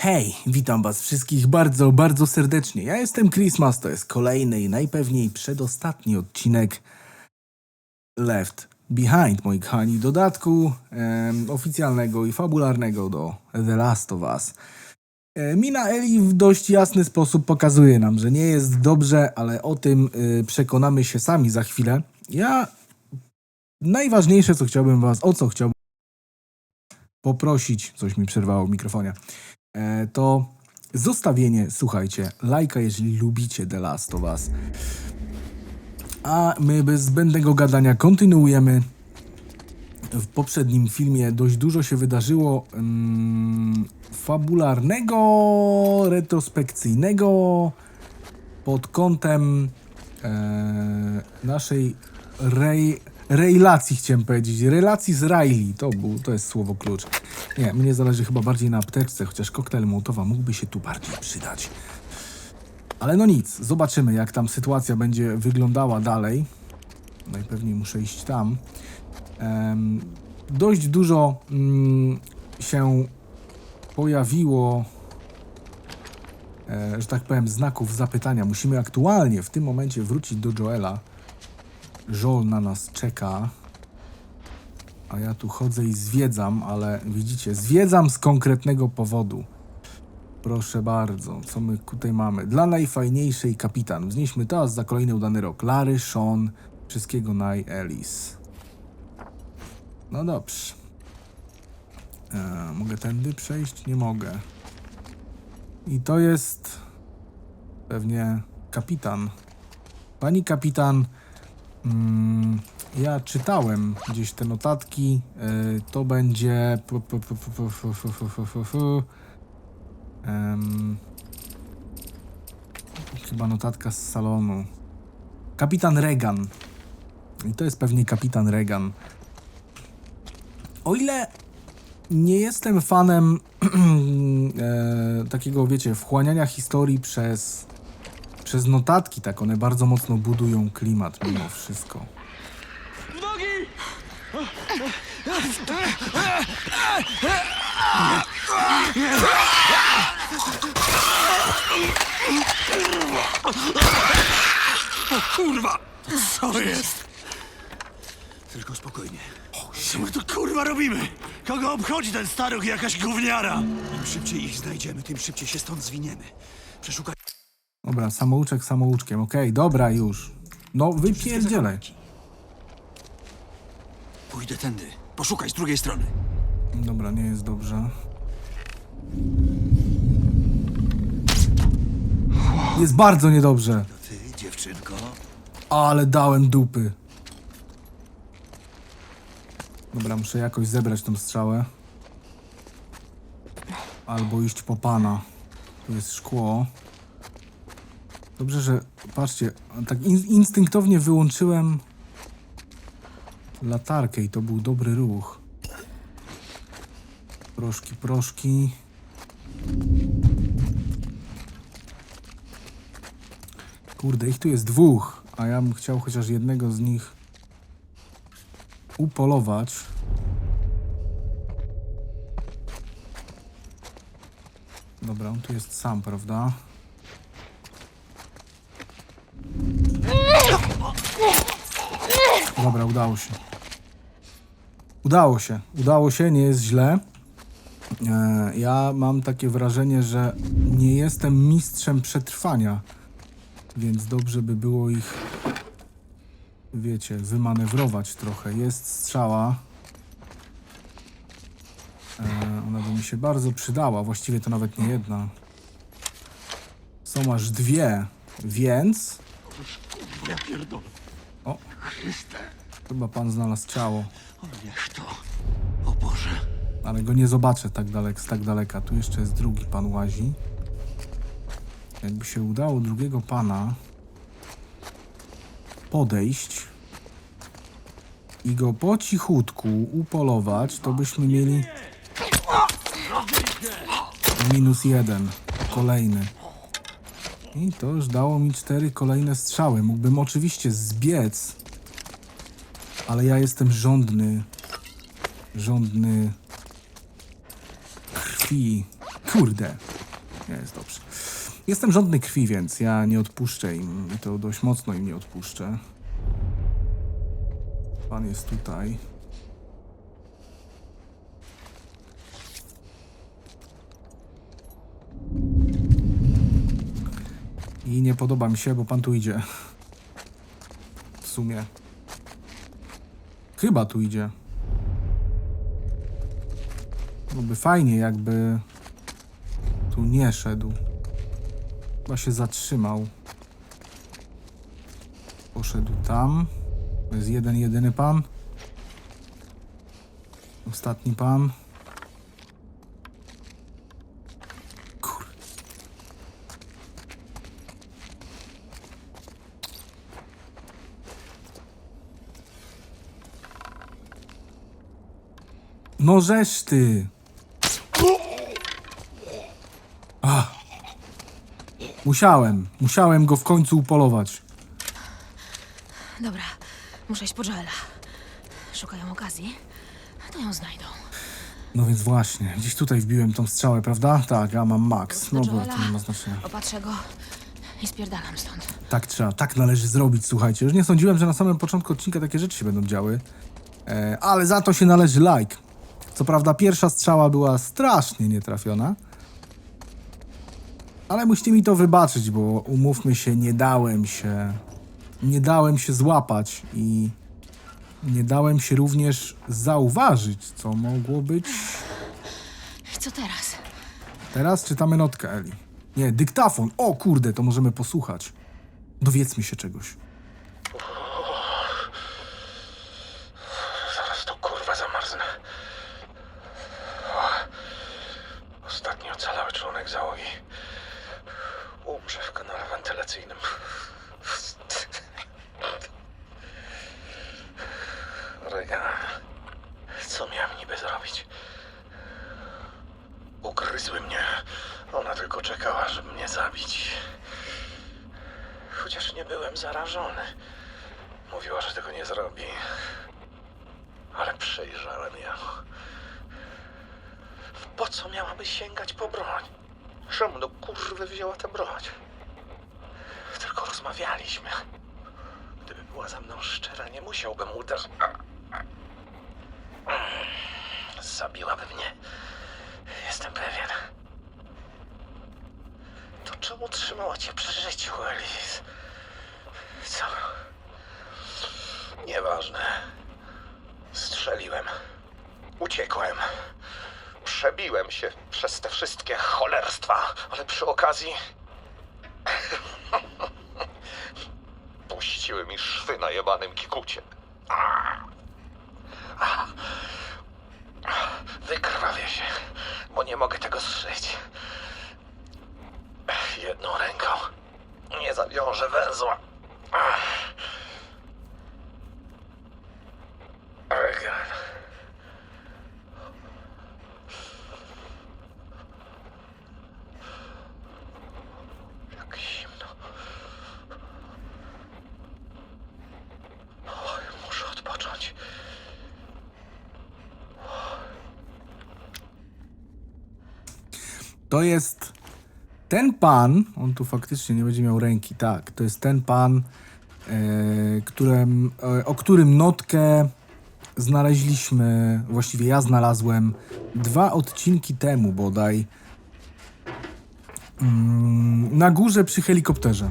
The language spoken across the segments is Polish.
Hej, witam was wszystkich bardzo, bardzo serdecznie. Ja jestem Christmas, to jest kolejny i najpewniej przedostatni odcinek Left Behind, moi kochani, dodatku oficjalnego i fabularnego do The Last of Us. Mina Eli w dość jasny sposób pokazuje nam, że nie jest dobrze, ale o tym y, przekonamy się sami za chwilę. Ja najważniejsze, co chciałbym was, o co chciałbym poprosić, coś mi przerwało w mikrofonie, to zostawienie, słuchajcie, lajka, jeżeli lubicie The Last of Us. A my bez zbędnego gadania kontynuujemy. W poprzednim filmie dość dużo się wydarzyło mm, fabularnego, retrospekcyjnego pod kątem e, naszej rej, relacji, chciałem powiedzieć, relacji z Riley, to, był, to jest słowo klucz. Nie, mnie zależy chyba bardziej na apteczce, chociaż koktajl Mołotowa mógłby się tu bardziej przydać. Ale no nic, zobaczymy jak tam sytuacja będzie wyglądała dalej. Najpewniej muszę iść tam. Dość dużo mm, się pojawiło, e, że tak powiem, znaków zapytania. Musimy aktualnie w tym momencie wrócić do Joela. Joel na nas czeka. A ja tu chodzę i zwiedzam, ale widzicie, zwiedzam z konkretnego powodu. Proszę bardzo, co my tutaj mamy? Dla najfajniejszej kapitan. Wznieśmy toast za kolejny udany rok. Larry, Sean, wszystkiego naj Ellis. No dobrze. E, mogę tędy przejść? Nie mogę. I to jest pewnie kapitan. Pani kapitan, ja czytałem gdzieś te notatki. To będzie. Chyba notatka z salonu. Kapitan Reagan. I to jest pewnie kapitan Reagan. O ile nie jestem fanem takiego, wiecie, wchłaniania historii przez przez notatki, tak one bardzo mocno budują klimat mimo wszystko. Kurwa! Co jest? Tylko spokojnie. Co my tu kurwa robimy? Kogo obchodzi ten staruch jakaś gówniara? Im szybciej ich znajdziemy, tym szybciej się stąd zwiniemy. Przeszukaj Dobra, samouczek samouczkiem, okej, dobra już. No wypierdzielaj. Pójdę tędy. Poszukaj z drugiej strony. Dobra, nie jest dobrze. Jest bardzo niedobrze. Ty, dziewczynko. Ale dałem dupy. Dobra, muszę jakoś zebrać tą strzałę. Albo iść po pana. Tu jest szkło. Dobrze, że... Patrzcie, tak in instynktownie wyłączyłem latarkę i to był dobry ruch. Proszki, proszki. Kurde, ich tu jest dwóch, a ja bym chciał chociaż jednego z nich upolować. Dobra, on tu jest sam, prawda? Dobra, udało się. Udało się, udało się, nie jest źle. E, Ja mam takie wrażenie, że nie jestem mistrzem przetrwania, więc dobrze by było ich, wiecie, wymanewrować trochę. Jest strzała. E, Ona by mi się bardzo przydała, właściwie to nawet nie jedna. Są aż dwie, więc Ja pierdolę. O. Chryste. chyba pan znalazł ciało. O niech to. O Boże. Ale go nie zobaczę tak dalek, z tak daleka. Tu jeszcze jest drugi pan łazi. Jakby się udało drugiego pana podejść i go po cichutku upolować, to byśmy mieli minus jeden. Kolejny. I to już dało mi cztery kolejne strzały. Mógłbym oczywiście zbiec, ale ja jestem żądny. Żądny krwi. Kurde. Jest dobrze. Jestem żądny krwi, więc ja nie odpuszczę im. I to dość mocno im nie odpuszczę. Pan jest tutaj. I nie podoba mi się, bo pan tu idzie. W sumie. Chyba tu idzie. Byłoby fajnie, jakby tu nie szedł. Chyba się zatrzymał. Poszedł tam. To jest jeden, jedyny pan. Ostatni pan. No żeż ty! Ach. Musiałem, musiałem go w końcu upolować. Dobra, muszę iść po Joela. Szukają okazji, to ją znajdą. No więc właśnie, gdzieś tutaj wbiłem tą strzałę, prawda? Tak, ja mam max. No bo to nie ma znaczenia. Opatrzę go i spierdalam stąd. Tak trzeba, tak należy zrobić, słuchajcie. Już nie sądziłem, że na samym początku odcinka takie rzeczy się będą działy. E, ale za to się należy like. Co prawda pierwsza strzała była strasznie nietrafiona. Ale musicie mi to wybaczyć, bo umówmy się, nie dałem się... Nie dałem się złapać i... Nie dałem się również zauważyć, co mogło być... Co teraz? Teraz czytamy notkę Eli. Nie, dyktafon. O kurde, to możemy posłuchać. Dowiedzmy się czegoś. Zaraz to kurwa zamarznę. O, ostatni ocalały członek załogi. Umrze w kanale wentylacyjnym. Regan, co miałem niby zrobić? Ugryzły mnie. Ona tylko czekała, żeby mnie zabić. Chociaż nie byłem zarażony. Mówiła, że tego nie zrobi. Ale przejrzałem ją. Po co miałaby sięgać po broń? Czemu do kurwy wzięła tę broń? Tylko rozmawialiśmy. Gdyby była ze mną szczera, nie musiałbym uderzyć. Zabiłaby mnie. Jestem pewien. To czemu trzymała cię przy życiu, Elis? Co? Nieważne. Strzeliłem. Uciekłem. Przebiłem się przez te wszystkie cholerstwa, ale przy okazji. Puściły mi szwy na jebanym kikucie. Wykrwawię się, bo nie mogę tego zszyć. Jedną ręką nie zawiążę węzła. Regan. Jak zimno. Oj, muszę odpocząć. To jest ten pan, on tu faktycznie nie będzie miał ręki, tak, to jest ten pan, e, którym, e, o którym notkę znaleźliśmy, właściwie ja znalazłem dwa odcinki temu bodaj, mm, na górze przy helikopterze.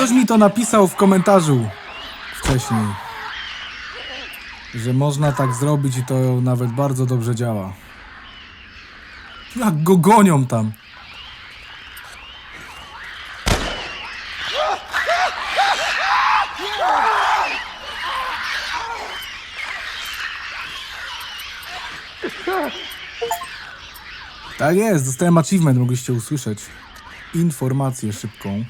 Ktoś mi to napisał w komentarzu wcześniej, że można tak zrobić i to nawet bardzo dobrze działa. Jak go gonią tam. Tak jest, dostałem achievement, mogliście usłyszeć informację szybką.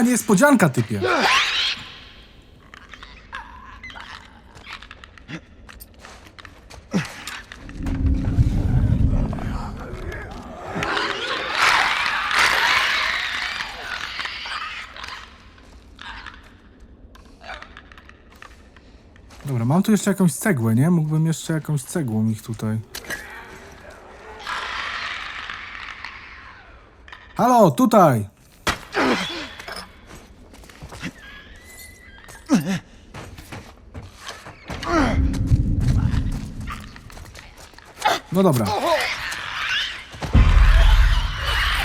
Ha, niespodzianka typie. Dobra, mam tu jeszcze jakąś cegłę, nie? Mógłbym jeszcze jakąś cegłą ich tutaj. Halo, tutaj! No dobra.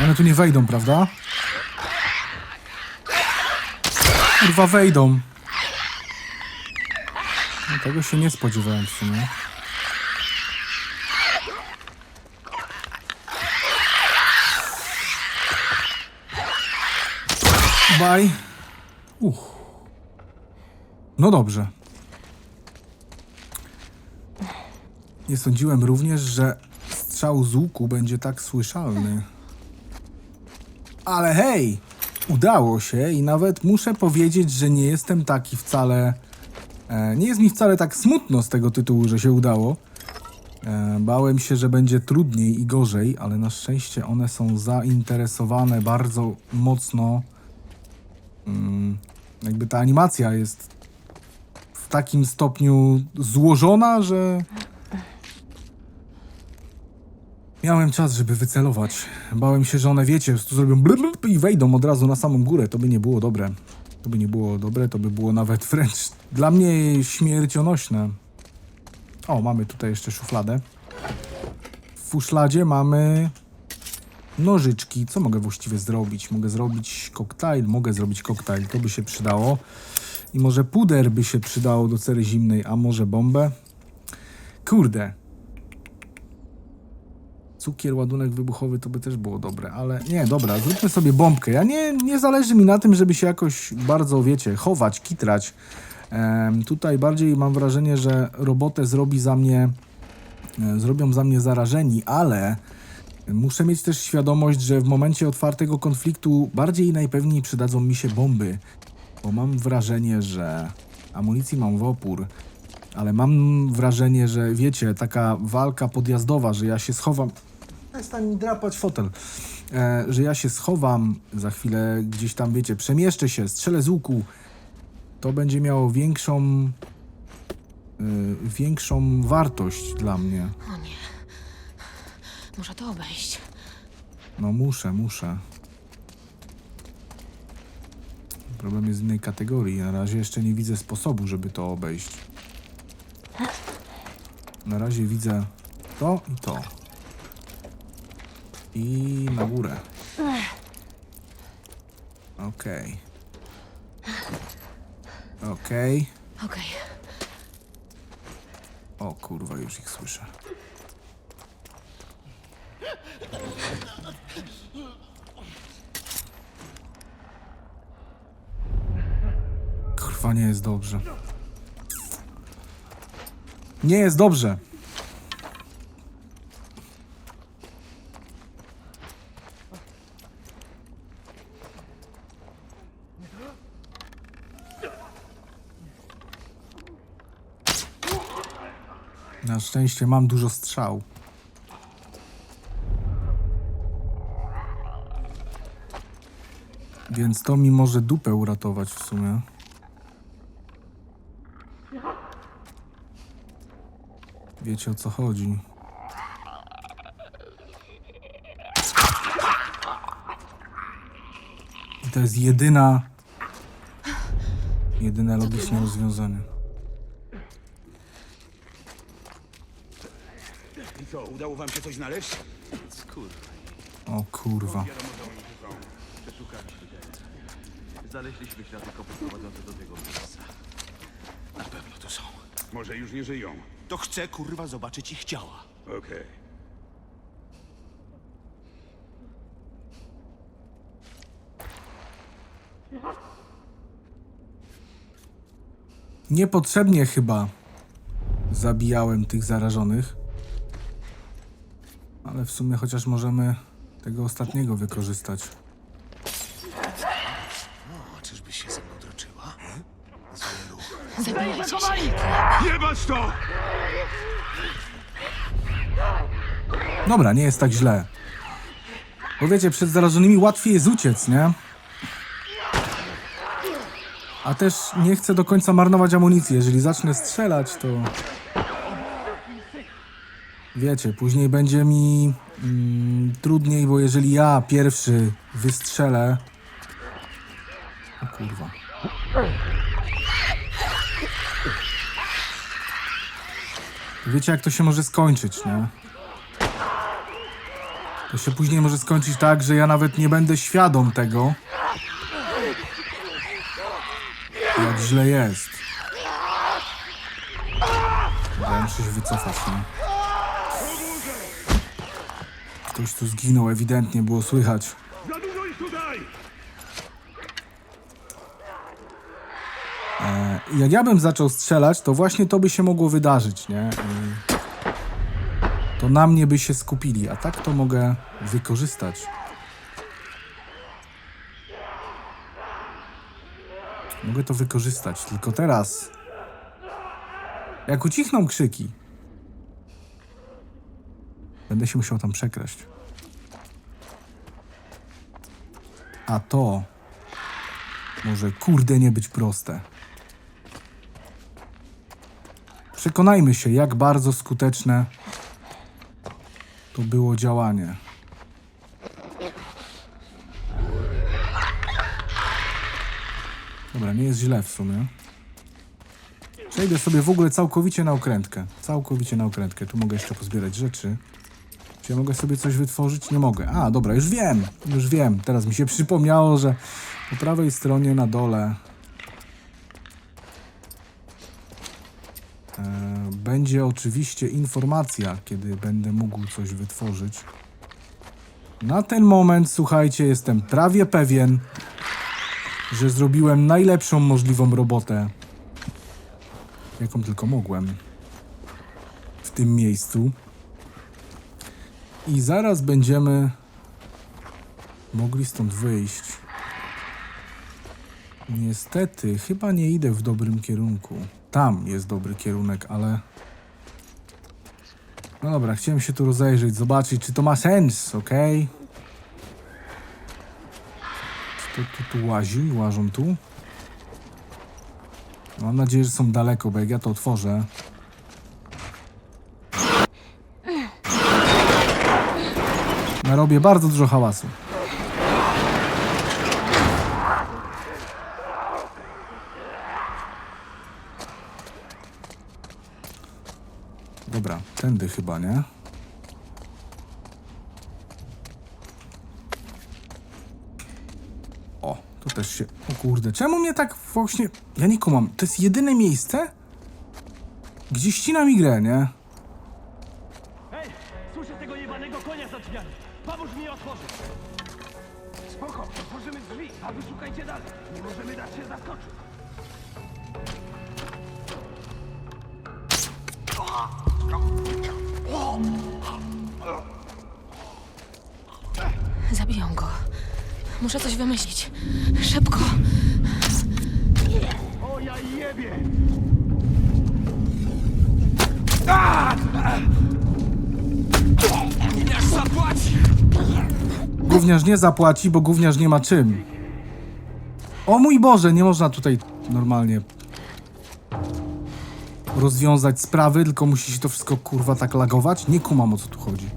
One tu nie wejdą, prawda? Kurwa, wejdą. No, tego się nie spodziewałem w sumie. Baj. Uch. No dobrze. Nie sądziłem również, że strzał z łuku będzie tak słyszalny. Ale hej! Udało się i nawet muszę powiedzieć, że nie jestem taki wcale. E, nie jest mi wcale tak smutno z tego tytułu, że się udało. E, bałem się, że będzie trudniej i gorzej, ale na szczęście one są zainteresowane bardzo mocno. Mm, jakby ta animacja jest w takim stopniu złożona, że miałem czas, żeby wycelować. Bałem się, że one, wiecie, prostu zrobią blub i wejdą od razu na samą górę. To by nie było dobre. To by nie było dobre, to by było nawet wręcz dla mnie śmiercionośne. O, mamy tutaj jeszcze szufladę. W fuszladzie mamy nożyczki. Co mogę właściwie zrobić? Mogę zrobić koktajl, mogę zrobić koktajl, to by się przydało. I może puder by się przydało do cery zimnej, a może bombę? Kurde. Cukier, ładunek wybuchowy to by też było dobre, ale nie, dobra, zróbmy sobie bombkę. Ja nie, nie zależy mi na tym, żeby się jakoś bardzo, wiecie, chować, kitrać. Tutaj bardziej mam wrażenie, że robotę zrobi za mnie, e, zrobią za mnie zarażeni, ale muszę mieć też świadomość, że w momencie otwartego konfliktu bardziej najpewniej przydadzą mi się bomby, bo mam wrażenie, że amunicji mam w opór, ale mam wrażenie, że wiecie, taka walka podjazdowa, że ja się schowam. Przestań mi drapać fotel. E, że ja się schowam, za chwilę gdzieś tam, wiecie, przemieszczę się, strzelę z łuku. To będzie miało większą. y, większą wartość dla mnie. O nie. Muszę to obejść. No muszę, muszę. Problem jest z innej kategorii. Na razie jeszcze nie widzę sposobu, żeby to obejść. Na razie widzę to i to. I na górę. Okej. Okej. Okej. O kurwa, już ich słyszę. Kurwa, nie jest dobrze. Nie jest dobrze. Na szczęście mam dużo strzał. Więc to mi może dupę uratować w sumie. Wiecie o co chodzi. I to jest jedyna. Jedyne logiczne rozwiązanie. I co, udało wam się coś znaleźć? O kurwa. Znaleźliśmy ślady kopów prowadzące do tego miejsca. Na pewno tu są. Może już nie żyją. To chcę, kurwa, zobaczyć ich ciała. Okej. Niepotrzebnie chyba zabijałem tych zarażonych. Ale w sumie chociaż możemy tego ostatniego wykorzystać. No, o, czyżby się ze mną droczyła? Jebać to! Dobra, nie jest tak źle. Bo wiecie, przed zarażonymi łatwiej jest uciec, nie? A też nie chcę do końca marnować amunicji. Jeżeli zacznę strzelać, to Wiecie, później będzie mi mm, trudniej, bo jeżeli ja pierwszy wystrzelę... O kurwa. Wiecie, jak to się może skończyć, nie? To się później może skończyć tak, że ja nawet nie będę świadom tego, jak źle jest. Muszę się wycofać, nie? Ktoś tu zginął, ewidentnie było słychać. Za dużo ich tutaj! I Jak ja bym zaczął strzelać, to właśnie to by się mogło wydarzyć, nie? I to na mnie by się skupili, a tak to mogę wykorzystać. Mogę to wykorzystać, tylko teraz. Jak ucichną krzyki, będę się musiał tam przekraść. A to może kurde nie być proste. Przekonajmy się, jak bardzo skuteczne to było działanie. Dobra, nie jest źle w sumie. Przejdę sobie w ogóle całkowicie na okrętkę. Całkowicie na okrętkę. Tu mogę jeszcze pozbierać rzeczy. Czy ja mogę sobie coś wytworzyć? Nie mogę. A, dobra, już wiem. Już wiem. Teraz mi się przypomniało, że po prawej stronie na dole E, Będzie oczywiście informacja, kiedy będę mógł coś wytworzyć. Na ten moment, słuchajcie, jestem prawie pewien, że zrobiłem najlepszą możliwą robotę, jaką tylko mogłem w tym miejscu. I zaraz będziemy mogli stąd wyjść. Niestety, chyba nie idę w dobrym kierunku. Tam jest dobry kierunek, ale. No dobra, chciałem się tu rozejrzeć, zobaczyć, czy to ma sens, okej? Czy to tu, tu łazi? Łażą tu? Mam nadzieję, że są daleko, bo jak ja to otworzę. Narobię bardzo dużo hałasu. Dobra, tędy chyba, nie? O, to też się... O kurde, czemu mnie tak właśnie... Ja nie kumam. To jest jedyne miejsce, gdzie ścina mi a wy szukajcie dalej. Nie możemy dać się zaskoczyć. Zabiją go. Muszę coś wymyślić. Szybko. O ja jebie! Gówniarz nie zapłaci, bo gówniarz nie ma czym. O mój Boże, nie można tutaj normalnie rozwiązać sprawy, tylko musi się to wszystko kurwa tak lagować. Nie kumam o co tu chodzi.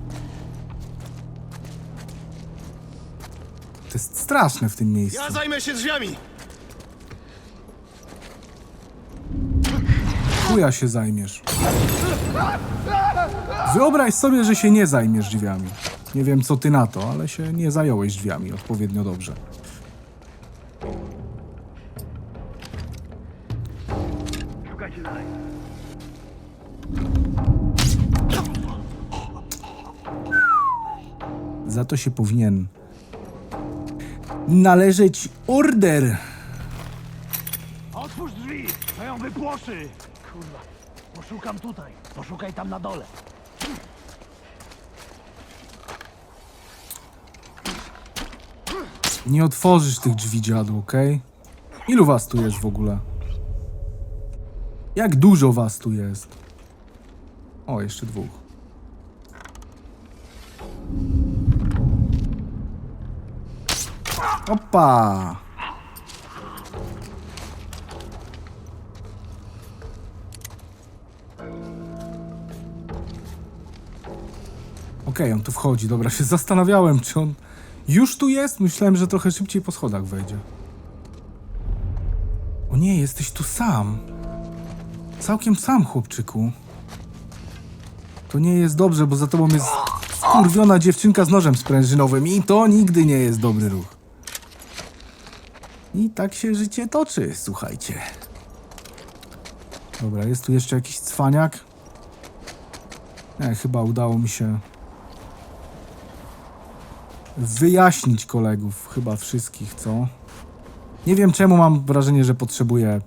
To jest straszne w tym miejscu. Ja zajmę się drzwiami! Chuja się zajmiesz. Wyobraź sobie, że się nie zajmiesz drzwiami. Nie wiem co ty na to, ale się nie zająłeś drzwiami odpowiednio dobrze. Za to się powinien należeć order. Otwórz drzwi, to ją wypłoszy. Kurwa, poszukam tutaj. Poszukaj tam na dole. Nie otworzysz tych drzwi, dziadu, okej? Ilu was tu jest w ogóle? Jak dużo was tu jest? O, jeszcze dwóch. Opa! Okej, on tu wchodzi. Dobra, się zastanawiałem, czy on już tu jest. Myślałem, że trochę szybciej po schodach wejdzie. O nie, jesteś tu sam. Całkiem sam, chłopczyku. To nie jest dobrze, bo za tobą jest skurwiona dziewczynka z nożem sprężynowym i to nigdy nie jest dobry ruch. I tak się życie toczy, słuchajcie. Dobra, jest tu jeszcze jakiś cwaniak. Nie, chyba udało mi się wyjaśnić kolegów, chyba wszystkich, co? Nie wiem czemu mam wrażenie, że potrzebuję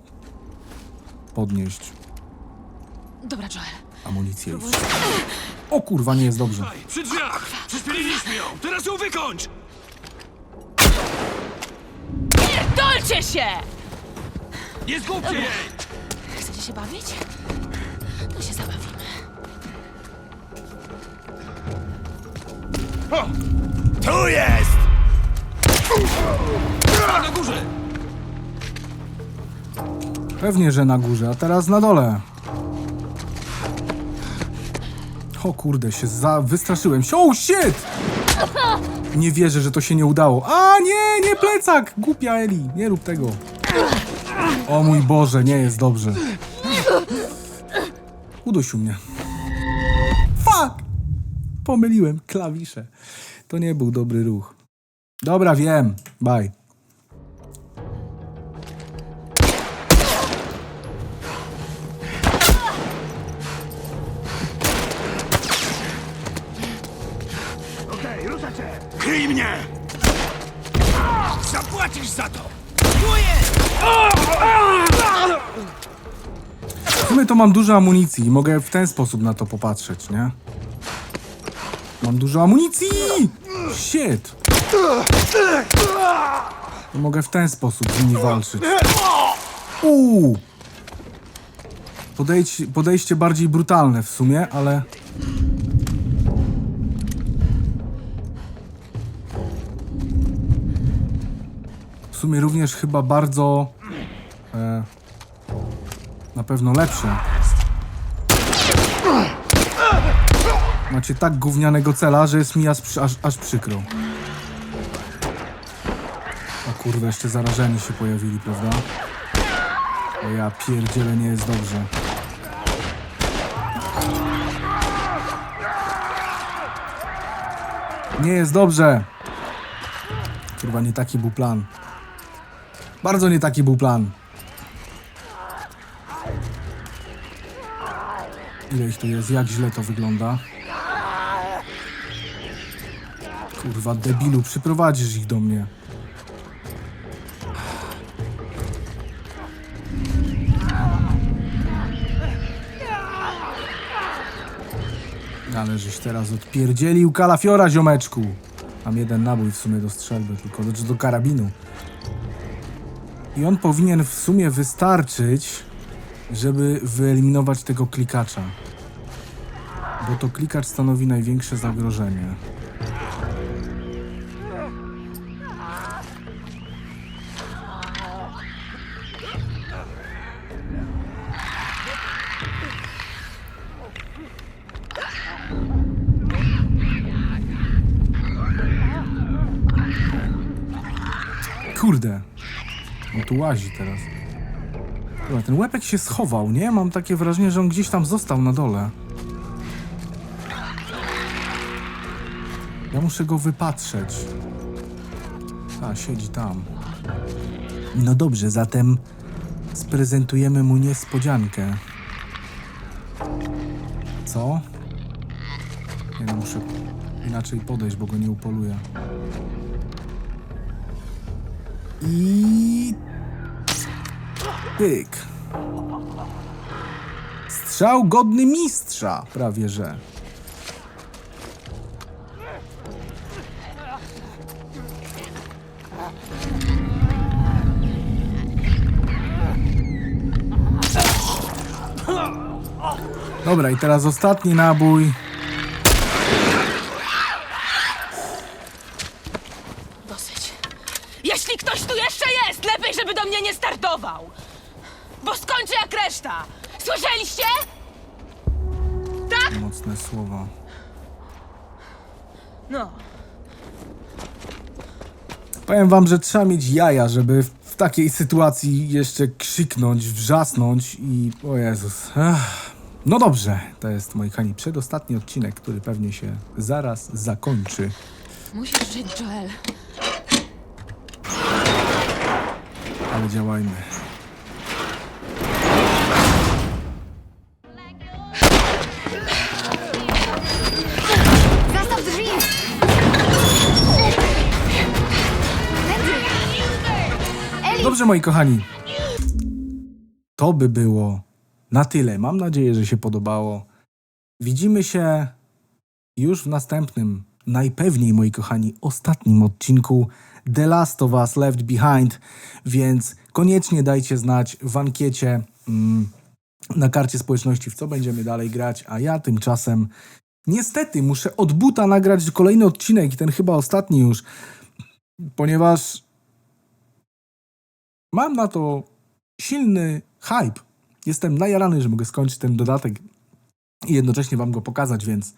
podnieść Dobra, Joel. amunicję. i- O kurwa, nie jest dobrze. Przy drzwiach! Przyspieliliśmy ją! Teraz ją wykończ! Dolcie się! Nie zgubcie jej! Chcecie się bawić? To się zabawimy. Tu jest! Na górze! Pewnie, że na górze, a teraz na dole. O kurde, się za... wystraszyłem się. Oh shit! Nie wierzę, że to się nie udało. A nie, nie plecak! Głupia Eli, nie rób tego. O mój Boże, nie jest dobrze. Udusił mnie. Fuck! Pomyliłem klawisze. To nie był dobry ruch. Dobra, wiem. Bye. Sumie to mam dużo amunicji i mogę w ten sposób na to popatrzeć, nie? Mam dużo amunicji! Shit! Mogę w ten sposób z nimi walczyć. Uuu! Podejdź, podejście bardziej brutalne w sumie, ale... W sumie również chyba bardzo... E, na pewno lepsze. Macie tak gównianego cela, że jest mi aż, aż, aż przykro. O kurwa, jeszcze zarażeni się pojawili, prawda? O ja pierdzielę, nie jest dobrze. Nie jest dobrze! Kurwa, nie taki był plan. Bardzo nie taki był plan. Ile ich tu jest? Jak źle to wygląda? Kurwa, debilu, przyprowadzisz ich do mnie. Ale żeś teraz odpierdzielił kalafiora, ziomeczku. Mam jeden nabój w sumie do strzelby, tylko do, do karabinu. I on powinien w sumie wystarczyć, żeby wyeliminować tego klikacza. Bo to klikacz stanowi największe zagrożenie. Kurde. On tu łazi teraz. Dobra, ten łepek się schował, nie? Mam takie wrażenie, że on gdzieś tam został na dole. Muszę go wypatrzeć. A, siedzi tam. No dobrze, zatem sprezentujemy mu niespodziankę. Co? Nie no, muszę inaczej podejść, bo go nie upoluję. I... Pyk. Strzał godny mistrza, prawie że. Dobra, i teraz ostatni nabój. Dosyć. Jeśli ktoś tu jeszcze jest, lepiej, żeby do mnie nie startował! Bo skończy jak reszta! Słyszeliście? Tak? Mocne słowa. No. Powiem wam, że trzeba mieć jaja, żeby w, takiej sytuacji jeszcze krzyknąć, wrzasnąć i... O Jezus. Ach. No dobrze, to jest, moi kochani, przedostatni odcinek, który pewnie się zaraz zakończy. Musisz żyć, Joel. Ale działajmy. Zastaw drzwi! Dobrze, moi kochani. To by było na tyle. Mam nadzieję, że się podobało. Widzimy się już w następnym, najpewniej, moi kochani, ostatnim odcinku The Last of Us Left Behind, więc koniecznie dajcie znać w ankiecie mm, na karcie społeczności, w co będziemy dalej grać, a ja tymczasem niestety muszę od buta nagrać kolejny odcinek i ten chyba ostatni już, ponieważ mam na to silny hype. Jestem najarany, że mogę skończyć ten dodatek i jednocześnie wam go pokazać, więc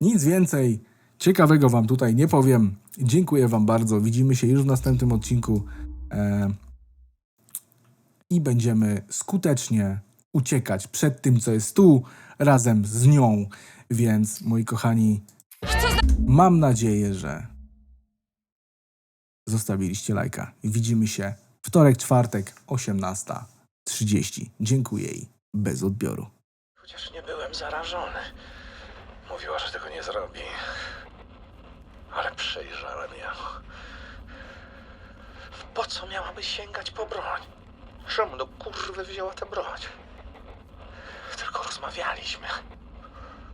nic więcej ciekawego wam tutaj nie powiem. Dziękuję wam bardzo. Widzimy się już w następnym odcinku e, i będziemy skutecznie uciekać przed tym, co jest tu, razem z nią. Więc, moi kochani, mam nadzieję, że zostawiliście lajka. I widzimy się wtorek, czwartek, 18.30. Dziękuję i bez odbioru. Chociaż nie byłem zarażony. Mówiła, że tego nie zrobi. Ale przejrzałem ją. Po co miałaby sięgać po broń? Czemu do kurwy wzięła tę broń? Tylko rozmawialiśmy.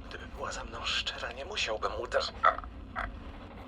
Gdyby była ze mną szczera, nie musiałbym uderzyć.